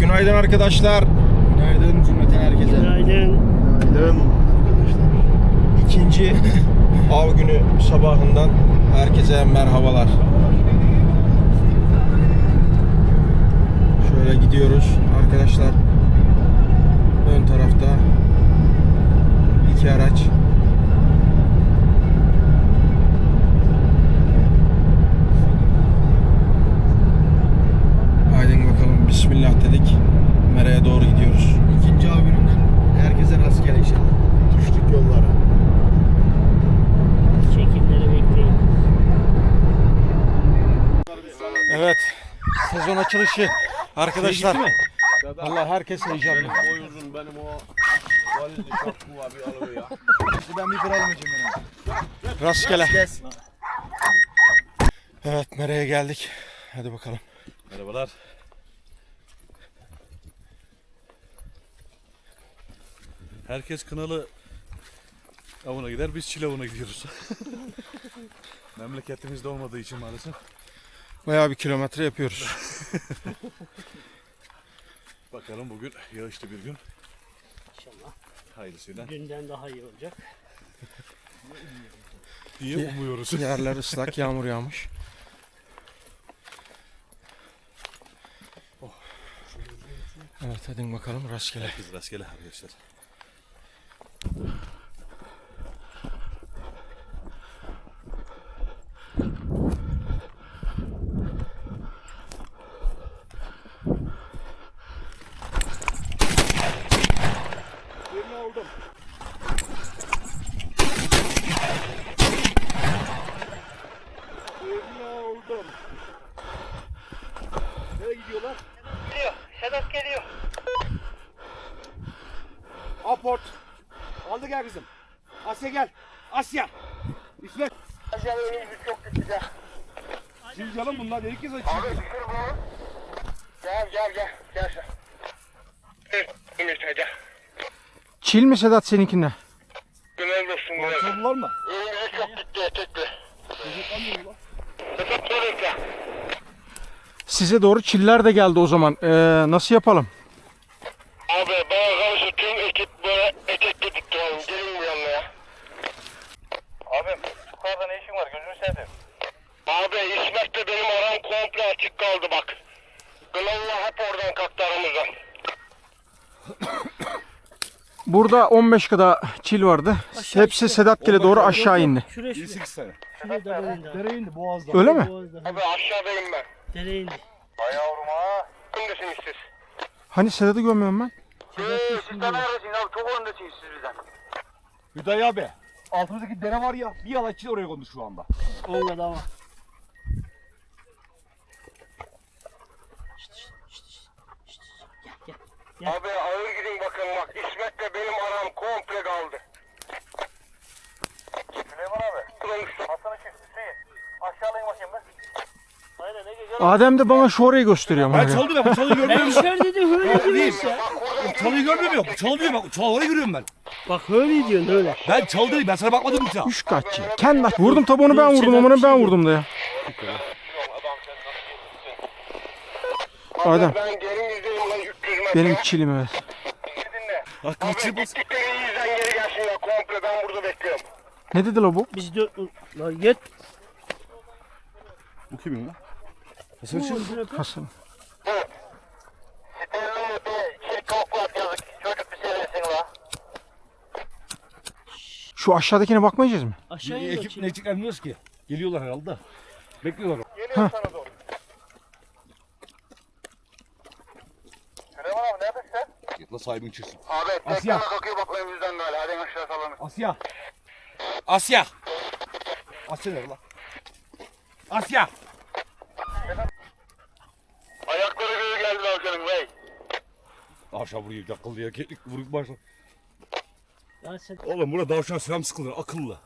Günaydın arkadaşlar. Günaydın cümleten herkese. Günaydın. Günaydın arkadaşlar. İkinci av günü sabahından herkese merhabalar. Şöyle gidiyoruz arkadaşlar. Ön tarafta iki araç. Haydi bakalım Bismillah dedik. Mera'ya doğru gidiyoruz. İkinci av gününden herkese rastgele inşallah. Düştük yollara. Çekimleri bekleyin. Evet. Sezon açılışı arkadaşlar. Allah herkes heyecanlı. Boy uzun benim o valizi şapkı var bir alıyor ya. Şimdi ben bir benim? Rastgele. Evet Mera'ya geldik. Hadi bakalım. Merhabalar. Herkes kınalı avına gider, biz çil avına gidiyoruz. Memleketimizde olmadığı için maalesef. Bayağı bir kilometre yapıyoruz. Bakalım bugün yağışlı bir gün. İnşallah. Hayırlısıyla. Dünden daha iyi olacak. diye umuyoruz. Yerler ıslak, yağmur yağmış. Evet hadi bakalım rastgele. Herkes rastgele arkadaşlar. Geliyor. Sedat geliyor. Aport. Aldı gel kızım. Asya gel. Asya. İsmet. Acaba önümüz çok kötü ya. Şimdi canım bunlar dedik ki Abi düşür bunu. Gel gel gel. Gel sen. Ümit hadi. Çil mi Sedat seninkine? Güzel dostum güzel. Sordular mı? Önümüz çok gitti etekli. Sedat ya. Size doğru çiller de geldi o zaman. Ee, nasıl yapalım? Abi bana karşı tüm ekip böyle etekli tutturalım. Gelin bu yanına ya. Abi yukarıda ne işin var gözünü seveyim. Abi De benim aram komple açık kaldı bak. Glavla hep oradan kalktı aramızdan. Burada 15 kadar çil vardı. Hepsi Sedat Gil'e doğru aşağı indi. Şuraya şuraya. 8 sene. Şuraya ben indi. Nereye indi boğazda? Öyle mi? Abi aşağıdayım ben. Dereye indi. Ay yavrum ha. Kimdesiniz siz? Hani Sedat'ı görmüyorum ben. Eee siz de neredesiniz abi? Çok önündesiniz siz bizden. Hüdayi abi. Altımızdaki dere var ya. Bir yalaççı oraya kondu şu anda. Onunla da Gel. Abi ağır gidin bakın bak. İsmet'le benim aram komple kaldı. Süleyman abi. Konuştum. Hasan Işık, Hüseyin. Aşağılayın bakayım ben. Aynen ne geliyor? Adem de bana şu orayı gösteriyor. Ben çaldı ben. Bu çalıyı görmüyor Ben musun? içeride de öyle diyorsun ya. Çalıyı görmüyor musun? Çalı diyor bak. Çalı oraya görüyorum ben. Bak öyle diyorsun öyle. Ben çalı değil. Ben sana bakmadım mı? Üç kaç çil. Kendi Vurdum tabi onu ben vurdum. Onu ben vurdum da ya. Adem. Ben geri yüzdeyim lan 300 metre. Benim çilim evet. bas. Gittikleri yüzden geri gelsinler komple ben burada bekliyorum. Ne dedi la bu? Biz de lan yet. Bu kimin lan? Hasan. Şey. Çocuk bir seyretsin la. Şu aşağıdakine bakmayacağız mı? Aşağıya Ekip ne çıkarmıyoruz ki? Geliyorlar herhalde. Bekliyorlar. Geliyor sana doğru. Süleyman abi neredesin sen? Git la sahibin çıksın. Abi Asya. tekrar bakıyor bak benim yüzden böyle. Hadi aşağı sallanın. Asya. Asya. Asya nerede lan? Asya. Ayakları göğü geldi Alcan'ın bey. Aşağı buraya yakıldı ya. Keklik vuruk başla. Sen Oğlum burada davşan selam sıkılır. Akıllı.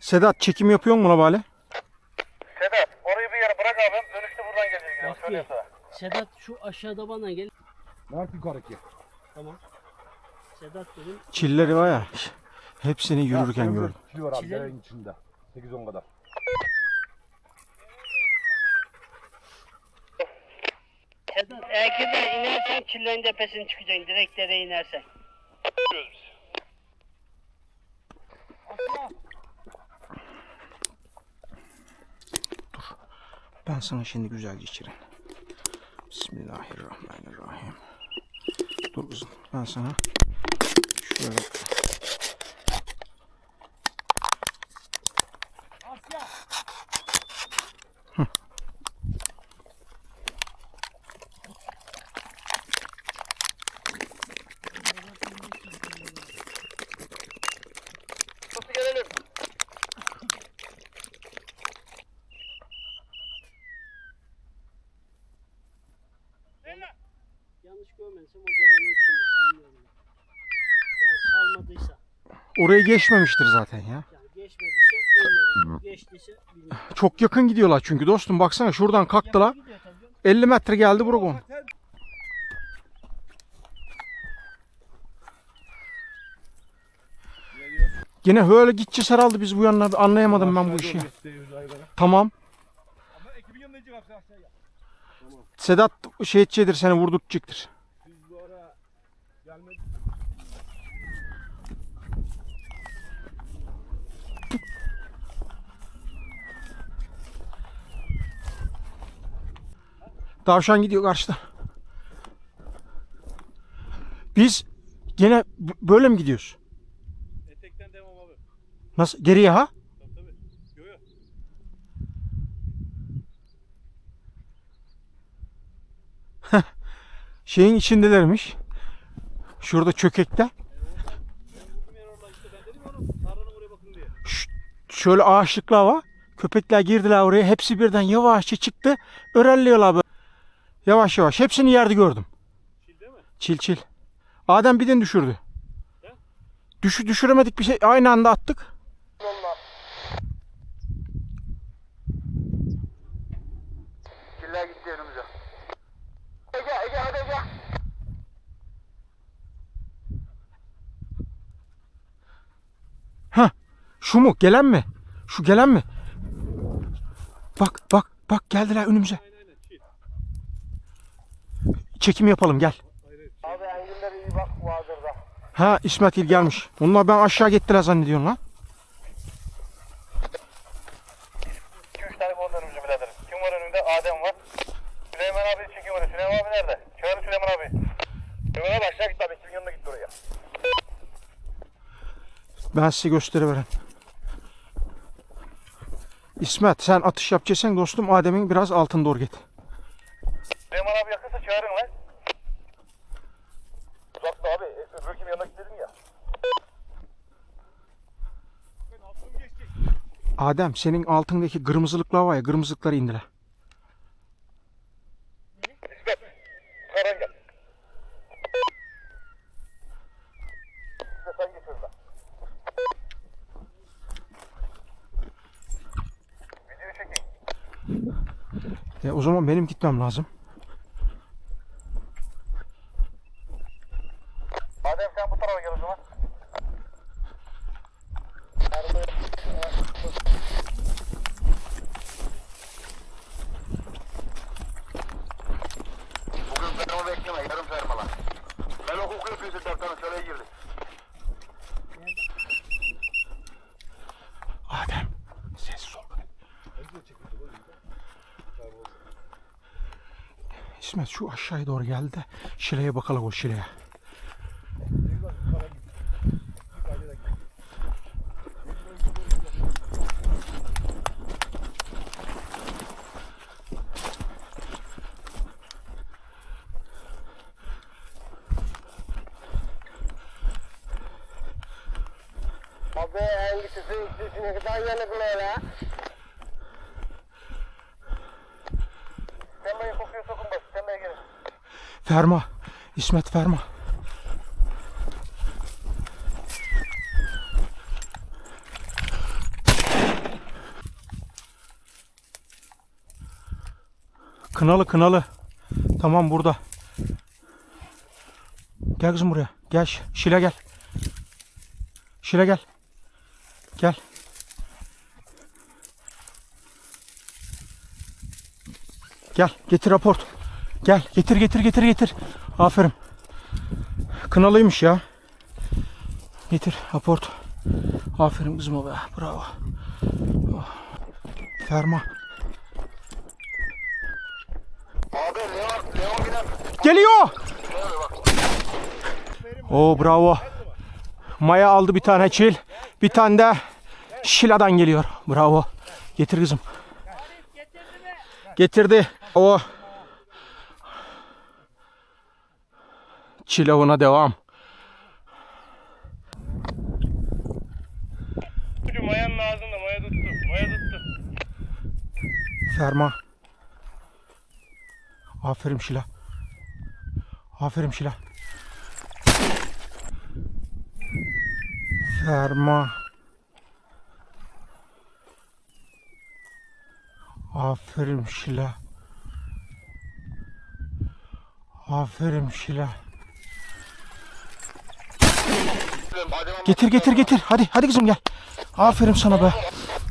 Sedat çekim yapıyor mu la bari? Sedat orayı bir yere bırak abim. Dönüşte buradan bir. sana. Sedat şu aşağıda bana gel. Nerede yukarıdaki? Tamam. Sedat dedim. Çilleri var ya. Hepsini yürürken gördüm. Kili var abi derenin içinde. 8-10 kadar. Sedat Erkek'e inersen Çillerin tepesine çıkacaksın. Direkt dereye inersen. Ben sana şimdi güzelce içirin. Bismillahirrahmanirrahim. Dur kızım. Ben sana şöyle Hı. Nasıl gelelim? Yanlış görmediysem o derenin içinde. Bilmiyorum. Yani salmadıysa. Oraya geçmemiştir zaten ya. Geçmediyse ölmedi. Geçtiyse bilmiyorum. Çok yakın gidiyorlar çünkü dostum baksana şuradan kalktılar. Gidiyor tabii. 50 metre geldi Burgon. Yine böyle gideceğiz herhalde biz bu yanına anlayamadım ben bu işi. Tamam. Sedat şey edecektir seni vurdurtacaktır. Biz bu ara gelmedik. Tavşan gidiyor karşıda. Biz gene böyle mi gidiyoruz? Etekten devam abi. Nasıl? Geriye ha? Tabii tabii. Yo yo. Şeyin içindelermiş. Şurada çökekte. Vurdum yer orada işte ben dedim ya oğlum. Tarlanın oraya bakın diye. Şöyle ağaçlıklar var. Köpekler girdiler oraya. Hepsi birden yavaşça çıktı. Örelliyorlar böyle. Yavaş yavaş. Hepsini yerde gördüm. Çil değil mi? Çil çil. Adem birden düşürdü. Ne? Düşü düşüremedik bir şey. Aynı anda attık. Killer gitti önümüze. Ege, Ege hadi Ege. Şu mu? Gelen mi? Şu gelen mi? Bak bak bak geldiler önümüze. Çekim yapalım gel. Abi enginlere iyi bak vardır da. Ha İsmet İl gelmiş. Onlar ben aşağı gittiler zannediyorum lan. 2-3 tane konu önümüzü birader. Kim var önümde? Adem var. Süleyman abi çekim var. Süleyman abi nerede? Çağırın Süleyman abi. Süleyman abi aşağı gitti abi. Kimin yanına gitti oraya? Ben size gösteriverem. İsmet sen atış yapacaksan dostum Adem'in biraz altın doğru git. Süleyman abi yakınsa çağırın lan. Uzakta abi. Öbür kim yanına gitti dedim ya. Adem senin altındaki kırmızılıklar var ya kırmızılıkları indiler. İsmet. Karan gel. İsmet sen geç önüne. Videoyu çekeyim. E, o zaman benim gitmem lazım. Adem sen bu tarafa gel o zaman. Bugün ferma bekleme, yarım ferma lan. Ben hukuk yapıyorsun dertten şöyle girdi. Adem sessiz ol. İsmet şu aşağıya doğru geldi de şileye bakalım o şileye. Abi hangisi sesine kadar yanıklı Ferma. İsmet Ferma. Kınalı kınalı. Tamam burada. Gel kızım buraya. Gel Şile gel. Şile gel. Gel. Gel getir raport. Gel getir getir getir getir. Aferin. Kınalıymış ya. Getir aport. Aferin kızıma be. Bravo. Oh. Ferma. Abi Leon, Leon gider. Geliyor. Oo bravo. Maya aldı bir tane çil. Bir tane de Şila'dan geliyor. Bravo. Getir kızım. Getirdi. O çil avına devam. Mayanın ağzında maya tuttu. Maya tuttu. Ferma. Aferin Şila. Aferin Şila. Ferma. Aferin Şila. Aferin Şila. Getir getir getir. Hadi hadi kızım gel. Aferin sana be.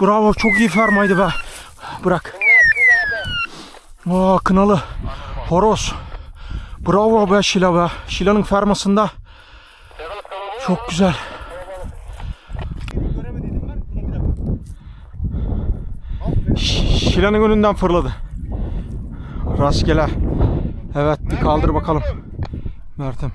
Bravo çok iyi fermaydı be. Bırak. Aa kınalı. Horoz. Bravo be Şila be. Şila'nın fermasında. Çok güzel. Şila'nın önünden fırladı. Rastgele. Evet bir kaldır bakalım. Mert'im.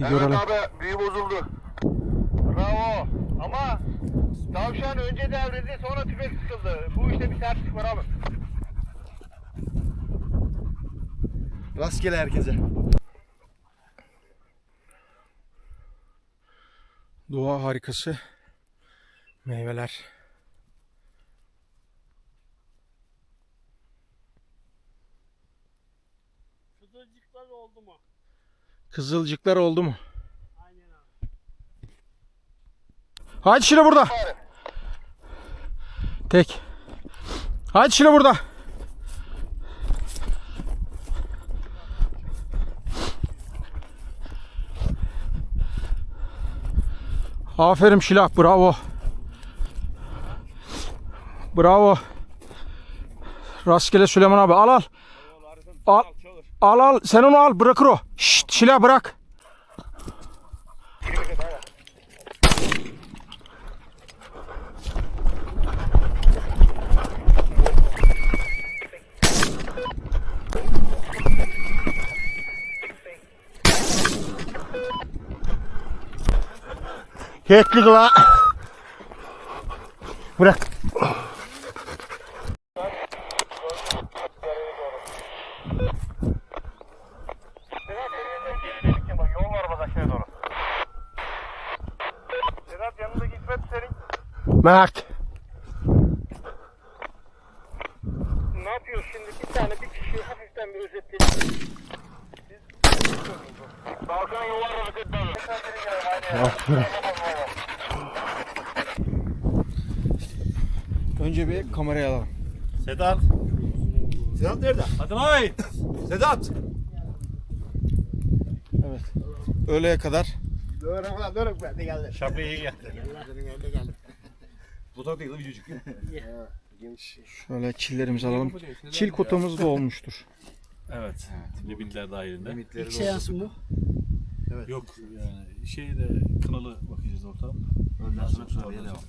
Bir görelim. Evet abi büyü bozuldu. Bravo. Ama tavşan önce devrildi sonra tüfek sıkıldı. Bu işte bir terslik var abi. Rastgele herkese. Doğa harikası. Meyveler. Kızılcıklar oldu mu? Kızılcıklar oldu mu? Aynen abi. Hadi Şila burada. Tek. Hadi Şila burada. Aferin Şila. Bravo. Bravo. Rastgele Süleyman abi. Al al. Al. Al. Sen onu al. Bırakır o. Şşt Şila bırak. Keklik la. Bırak. Bak yol var bak aşağıya doğru. Sedat yanındaki İsmet senin. Mert. Ne yapıyor şimdi? Bir tane bir kişi hafiften bir özetleyelim. Balkan yuvarladık et abi. Önce bir kameraya alalım. Sedat. Sedat nerede? Hadi lan. Sedat. Evet. Öğleye kadar Dur ulan dur ben de geldi. Şapkayı iyi geldi. Bu da değil lan vücuduk. şöyle çillerimizi alalım. Çil kotamız da olmuştur. Evet. Limitler dahilinde. İlk seans mı? Yok yani şeyde kınalı bakacağız ortam. Önden sonra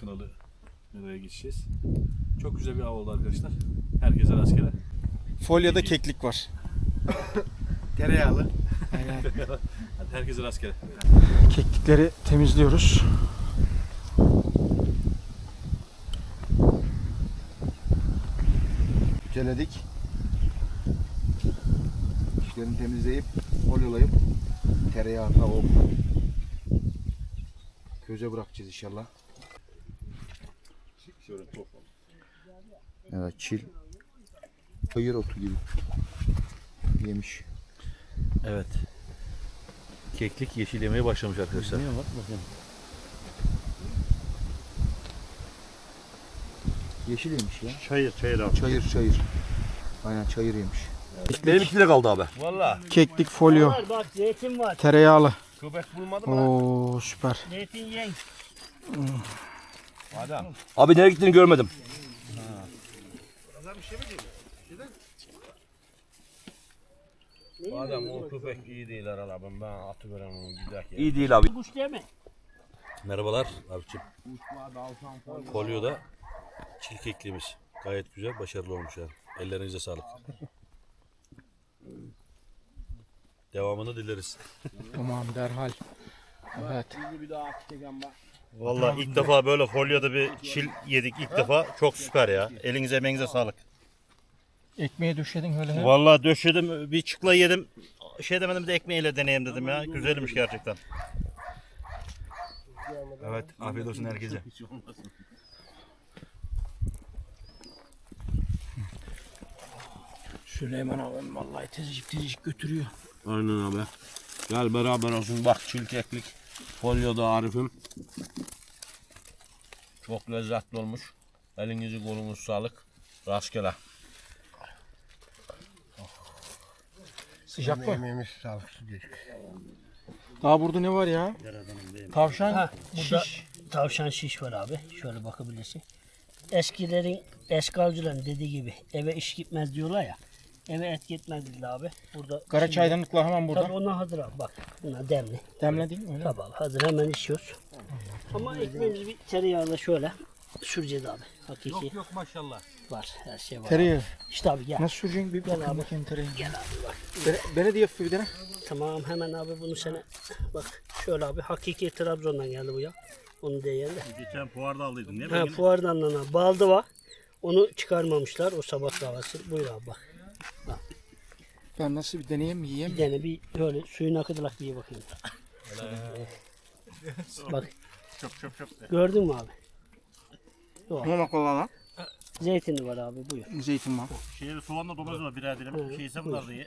Kınalı nereye geçeceğiz. Çok güzel bir av oldu arkadaşlar. Herkese rastgele. Folyada keklik var. Tereyağlı. Hadi herkese rastgele. Keklikleri temizliyoruz. Celedik. İşlerini temizleyip folyolayıp tereyağı tavuk köze bırakacağız inşallah. Şöyle. Evet çil. Hayır otu gibi. Yemiş. Evet. Keklik yeşillemeye başlamış arkadaşlar. Yeşil yemiş ya. Çayır, çayır abi. Çayır çayır. Aynen çayır yemiş. Benimki de kaldı abi. Keklik, folyo, Var bak zeytin var. tereyağlı. Köpek bulmadı Oo süper. Zeytin yiyen. Abi nereye gittiğini görmedim. Adam veriyorsun? o köpek iyi değil herhalde ben ben atıverem onu gider ya. İyi değil abi. Kuş deme. Merhabalar abicim. Folyo'da çilkekliğimiz. Gayet güzel, başarılı olmuş yani. Ellerinize sağlık. Devamını dileriz. Tamam derhal. Evet. Bir daha atacağım bak. Vallahi ilk defa böyle folyoda bir çil yedik ilk defa. Çok süper ya. Elinize emeğinize sağlık. Ekmeğe döşedin öyle. he? Vallahi döşedim bir çıkla yedim. Şey demedim de ekmeğiyle deneyeyim dedim ya. Güzelmiş gerçekten. Evet afiyet olsun herkese. Süleyman abim vallahi tezicik tezicik götürüyor. Aynen abi. Gel beraber olsun bak çilkeklik. Folyoda Arif'im. Çok lezzetli olmuş. Elinizi kolunuz sağlık. Rastgele. Sıcak mı? Yemeğimiz sağlıksız değil. Daha burada ne var ya? Tavşan Ha, burada şiş. tavşan şiş var abi. Şöyle bakabilirsin. Eskilerin, eski avcıların dediği gibi eve iş gitmez diyorlar ya. Eve et gitmez dediler abi. Burada Kara şimdi- çaydanlıklar hemen burada. Tabii onlar hazır abi bak. Bunlar demli. Demle değil mi? Öyle. mi? Tabii abi hazır hemen içiyoruz. Ama ekmeğimizi bir tereyağla şöyle süreceğiz abi. Hakiki. Yok yok maşallah. Var her şey var. Tereyağı. İşte abi gel. Nasıl süreceksin? Bir Gel bakayım bakayım tereyağı. Gel abi bak. Bene de yapıyor bir tane. Tamam hemen abi bunu sana bak şöyle abi hakiki Trabzon'dan geldi bu ya. Onu diyen de. Geçen fuarda aldıydın değil mi? Ha, fuardan lan baldı var. Onu çıkarmamışlar o sabah kahvesi. Buyur abi bak. Ben nasıl bir deneyeyim mi yiyeyim Bir tane bir böyle suyun akıdılak bir ye bakayım. bak. Gördün mü abi? Mama kola lan. Zeytini var abi buyur. Zeytin var. Şeyde soğanla domates var birer dilim. Şeyse bunlar da iyi.